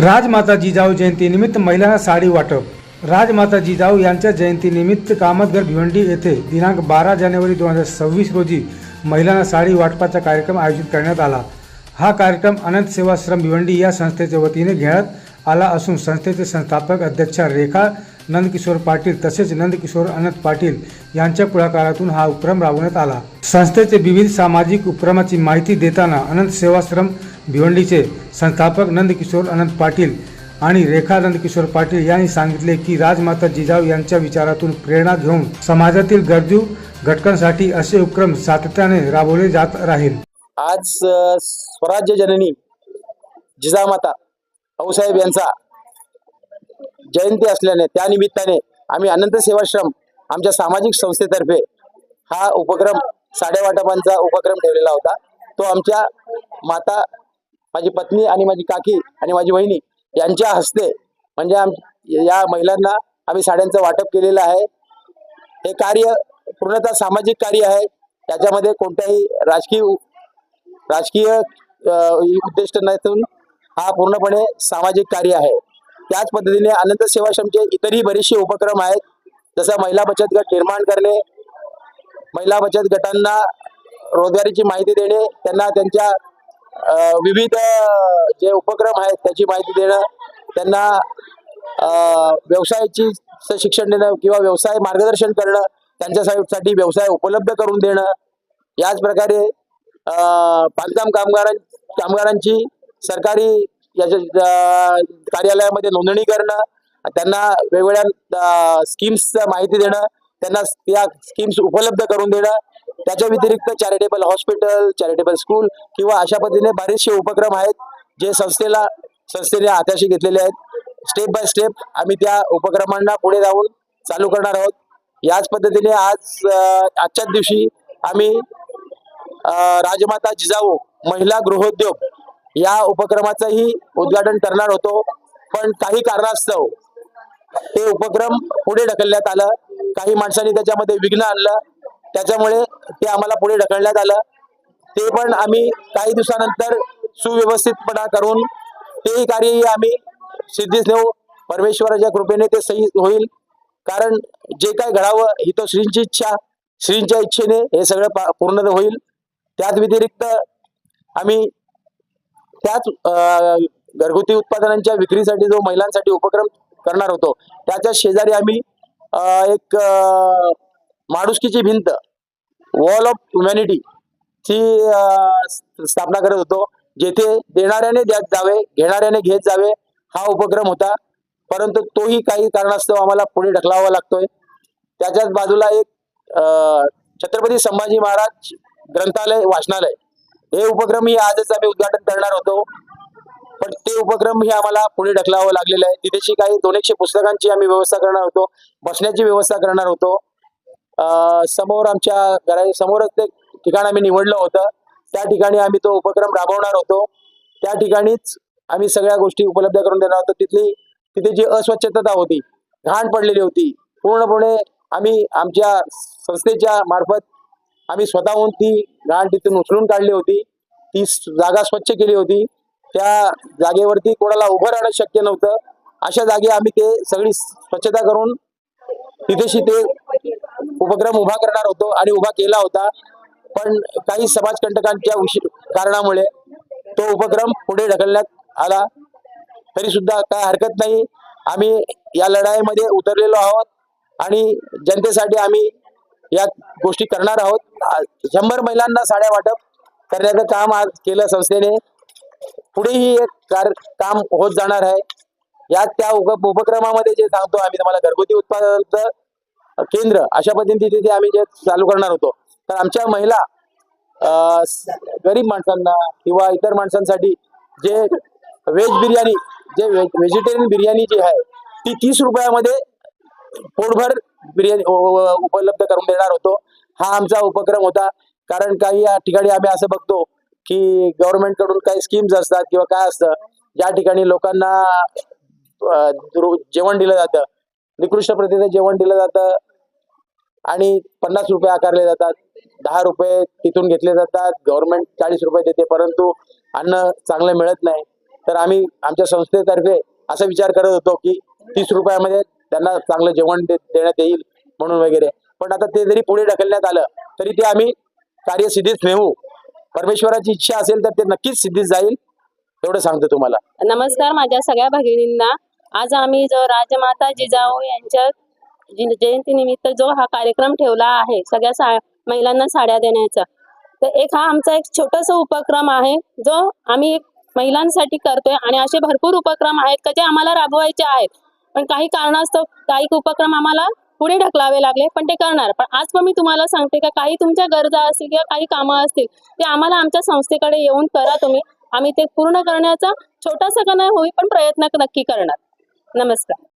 राजमाता जिजाऊ जयंतीनिमित्त महिलांना साडी वाटप. राजमाता जिजाऊ यांच्या जयंतीनिमित्त कामतगर भिवंडी येथे दिनांक बारा जानेवारी दोन हजार सव्वीस रोजी महिलांना साडी वाटपाचा कार्यक्रम आयोजित करण्यात आला. हा कार्यक्रम अनंत सेवाश्रम भिवंडी या संस्थेच्या वतीने घेण्यात आला असून संस्थेचे संस्थापक अध्यक्षा रेखा नंदकिशोर पाटील तसेच नंदकिशोर अनंत पाटील यांच्या पुढाकारातून हा उपक्रम राबवण्यात आला. संस्थेचे विविध सामाजिक उपक्रमाची माहिती देताना अनंत सेवाश्रम भिवंडीचे संस्थापक नंदकिशोर अनंत पाटील आणि रेखा नंदकिशोर पाटील यांनी सांगितले की राजमाता जिजाऊ यांच्या विचारातून प्रेरणा घेऊन समाजातील गरजू घटकांसाठी असे उपक्रम सातत्याने राबवले जात राहील. आज स्वराज्य जननी जिजामाता भाऊसाहेब यांचा जयंती असल्याने त्या निमित्ताने आम्ही अनंत सेवाश्रम आमच्या सामाजिक संस्थेतर्फे हा उपक्रम साडेवाटपांचा उपक्रम ठेवलेला होता. तो आमच्या माता माझी पत्नी आणि माझी काकी आणि माझी बहिणी यांच्या हस्ते म्हणजे आम या महिलांना आम्ही साड्यांचं वाटप केलेलं आहे. हे कार्य पूर्णतः सामाजिक कार्य आहे. त्याच्यामध्ये कोणत्याही राजकीय राजकीय उद्दिष्ट नसून हा पूर्णपणे सामाजिक कार्य आहे. त्याच पद्धतीने अनंत सेवाश्रमचे इतरही बरेचसे उपक्रम आहेत. जसं महिला बचत गट निर्माण करणे महिला बचत गटांना रोजगारीची माहिती देणे त्यांना त्यांच्या विविध जे उपक्रम आहेत त्याची माहिती देणं त्यांना व्यवसायाची शिक्षण देणं किंवा व्यवसाय मार्गदर्शन करणं त्यांच्यासाठी व्यवसाय उपलब्ध करून देणं याच प्रकारे बांधकाम कामगारां कामगारांची सरकारी याच्या कार्यालयामध्ये नोंदणी करणं त्यांना वेगवेगळ्या स्कीम्सचं माहिती देणं त्यांना या स्कीम्स उपलब्ध करून देणं त्याच्या व्यतिरिक्त चॅरिटेबल हॉस्पिटल चॅरिटेबल स्कूल किंवा अशा पद्धतीने बरेचसे उपक्रम आहेत जे संस्थेला संस्थेने हाताशी घेतलेले आहेत. स्टेप बाय स्टेप आम्ही त्या उपक्रमांना पुढे जाऊन चालू करणार आहोत. याच पद्धतीने आज आजच्याच दिवशी आम्ही राजमाता जिजाऊ महिला गृहोद्योग या उपक्रमाचंही उद्घाटन करणार होतो. पण काही कारणास्तव ते उपक्रम पुढे ढकलण्यात आलं. काही माणसांनी त्याच्यामध्ये विघ्न आणलं. त्याच्यामुळे ते आम्हाला पुढे ढकलण्यात आलं. ते पण आम्ही काही दिवसानंतर सुव्यवस्थितपणा करून तेही कार्यही आम्ही सिद्धीस नेऊ. परमेश्वराच्या कृपेने ते सही होईल. कारण जे काय घडावं ही तो श्रींची इच्छा. श्रींच्या इच्छेने हे सगळं पा- पूर्ण होईल. त्याच व्यतिरिक्त आम्ही त्याच घरगुती उत्पादनांच्या विक्रीसाठी जो महिलांसाठी उपक्रम करणार होतो त्याच्या शेजारी आम्ही एक माणुसकीची भिंत वॉल ऑफ ह्युमॅनिटी ची स्थापना करत होतो जेथे देणाऱ्याने द्यात जावे घेणाऱ्याने घेत जावे हा उपक्रम होता. परंतु तोही काही कारणास्तव आम्हाला पुढे ढकलावा लागतोय. त्याच्याच बाजूला एक छत्रपती संभाजी महाराज ग्रंथालय वाचनालय. हे उपक्रमही आजच आम्ही उद्घाटन करणार होतो. पण ते उपक्रम हे आम्हाला पुढे ढकलावं लागलेलं आहे. तिथेशी काही दोन एकशे पुस्तकांची आम्ही व्यवस्था करणार होतो. बसण्याची व्यवस्था करणार होतो. समोर आमच्या घरासमोरच ते ठिकाण आम्ही निवडलं होतं. त्या ठिकाणी आम्ही तो उपक्रम राबवणार होतो. त्या ठिकाणीच आम्ही सगळ्या गोष्टी उपलब्ध करून देणार होतो. तिथली तिथे जी अस्वच्छता होती घाण पडलेली होती पूर्णपणे आम्ही आमच्या संस्थेच्या मार्फत आम्ही स्वतःहून ती घाण तिथून उचलून काढली होती. ती जागा स्वच्छ केली होती. त्या जागेवरती कोणाला उभं राहणं शक्य नव्हतं. अशा जागी आम्ही ते सगळी स्वच्छता करून तिथेशी ते उपक्रम उभा करणार होतो आणि उभा केला होता. पण काही समाजकंटकांच्या विषय कारणामुळे तो उपक्रम पुढे ढकलण्यात आला. तरी सुद्धा काय हरकत नाही. आम्ही या लढाईमध्ये उतरलेलो आहोत आणि जनतेसाठी आम्ही या गोष्टी करणार आहोत. शंभर महिलांना साड्या वाटप करण्याचं काम आज केलं संस्थेने. पुढेही एक कार्य काम होत जाणार आहे. यात त्या उप उपक्रमामध्ये जे सांगतो आम्ही तुम्हाला घरगुती उत्पादनाचं केंद्र अशा पद्धतीने तिथे आम्ही जे चालू करणार होतो. तर आमच्या महिला गरीब माणसांना किंवा इतर माणसांसाठी जे व्हेज बिर्याणी जे व्हेजिटेरियन बिर्याणी जी आहे ती तीस रुपयामध्ये पोटभर बिर्याणी उपलब्ध करून देणार होतो. हा आमचा उपक्रम होता. कारण काही या ठिकाणी आम्ही असं बघतो की गव्हर्नमेंटकडून काही स्कीम्स असतात किंवा काय असतं ज्या ठिकाणी लोकांना जेवण दिलं जातं. निकृष्ट प्रतीचं जेवण दिलं जातं आणि पन्नास रुपये आकारले जातात. दहा रुपये तिथून घेतले जातात. गव्हर्नमेंट चाळीस रुपये देते परंतु अन्न चांगलं मिळत नाही. तर आम्ही आमच्या संस्थेतर्फे असा विचार करत होतो की तीस रुपयामध्ये त्यांना चांगलं जेवण दे- देण्यात येईल म्हणून वगैरे. पण आता ते जरी पुढे ढकलण्यात आलं तरी ते आम्ही कार्य सिद्धीच नेऊ. परमेश्वराची इच्छा असेल तर ते नक्कीच सिद्धीत जाईल एवढं सांगतो तुम्हाला. नमस्कार माझ्या सगळ्या भगिनींना. आज आम्ही जो राजमाता जिजाऊ यांच्या जयंती जयंतीनिमित्त जो हा कार्यक्रम ठेवला आहे सगळ्या सा महिलांना साड्या देण्याचा तर एक हा आमचा एक छोटासा उपक्रम आहे जो आम्ही महिलांसाठी करतोय आणि असे भरपूर उपक्रम आहेत का जे आम्हाला राबवायचे आहेत. पण काही कारणास्तव काही उपक्रम आम्हाला पुढे ढकलावे लागले पण ते करणार. पण आज पण मी तुम्हाला सांगते का काही तुमच्या गरजा असतील किंवा काही कामं असतील ते आम्हाला आमच्या संस्थेकडे येऊन करा तुम्ही. आम्ही ते पूर्ण करण्याचा छोटासा का नाही होईल पण प्रयत्न नक्की करणार. नमस्कार.